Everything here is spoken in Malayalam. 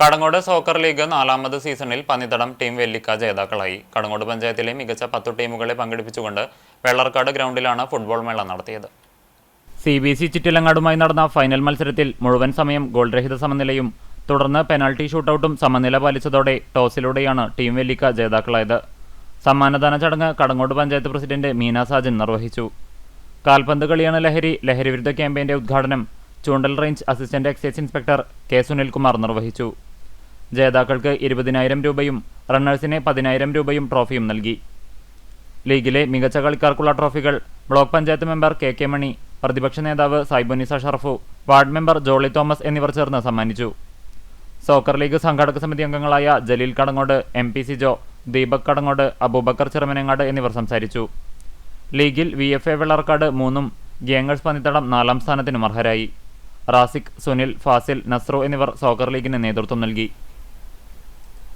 കടങ്ങോട് സോക്കർ ലീഗ് നാലാമത് സീസണിൽ പന്നിത്തടം ടീം വെല്ലിക്ക ജേതാക്കളായി. കടങ്ങോട് പഞ്ചായത്തിലെ മികച്ച പത്തു ടീമുകളെ പങ്കെടുപ്പിച്ചുകൊണ്ട് വെള്ളർക്കാട് ഗ്രൗണ്ടിലാണ് ഫുട്ബോൾ മേള നടത്തിയത്. സി ബി സി ചിറ്റിലങ്ങാടുമായി നടന്ന ഫൈനൽ മത്സരത്തിൽ മുഴുവൻ സമയം ഗോൾരഹിത സമനിലയും തുടർന്ന് പെനാൾട്ടി ഷൂട്ടൌട്ടും സമനില പാലിച്ചതോടെ ടോസിലൂടെയാണ് ടീം വെല്ലിക്ക ജേതാക്കളായത്. സമ്മാനദാന ചടങ്ങ് കടങ്ങോട് പഞ്ചായത്ത് പ്രസിഡന്റ് മീന സാജൻ നിർവഹിച്ചു. കാൽപന്ത് കളിയാണ് ലഹരി ലഹരി വിരുദ്ധ ക്യാമ്പയിന്റെ ഉദ്ഘാടനം Choondal range assistant excise inspector K Sunilkumar നിർവഹിച്ചു. ജേതാക്കൾക്ക് ഇരുപതിനായിരം രൂപയും റണ്ണേഴ്സിന് പതിനായിരം രൂപയും ട്രോഫിയും നൽകി. ലീഗിലെ മികച്ച കളിക്കാർക്കുള്ള ട്രോഫികൾ block panchayat member K K Mani പ്രതിപക്ഷ നേതാവ് Saibunisa Sharfu ward member Jolly Thomas എന്നിവർ ചേർന്ന് സമ്മാനിച്ചു. സോക്കർ ലീഗ് സംഘാടക സമിതി അംഗങ്ങളായ Jaleel Kadangode M P C Jo Deepak Kadangode Aboobacker Cherumanangad എന്നിവർ സംസാരിച്ചു. ലീഗിൽ വി എഫ് എ വെള്ളർക്കാട് മൂന്നും ഗേങ്ങേഴ്സ് പന്നിത്തടം നാലാം സ്ഥാനത്തിനും അർഹരായി. റാസിഖ് സുനിൽ ഫാസിൽ നസ്രു എന്നിവർ സോക്കർ ലീഗിന് നേതൃത്വം നൽകി.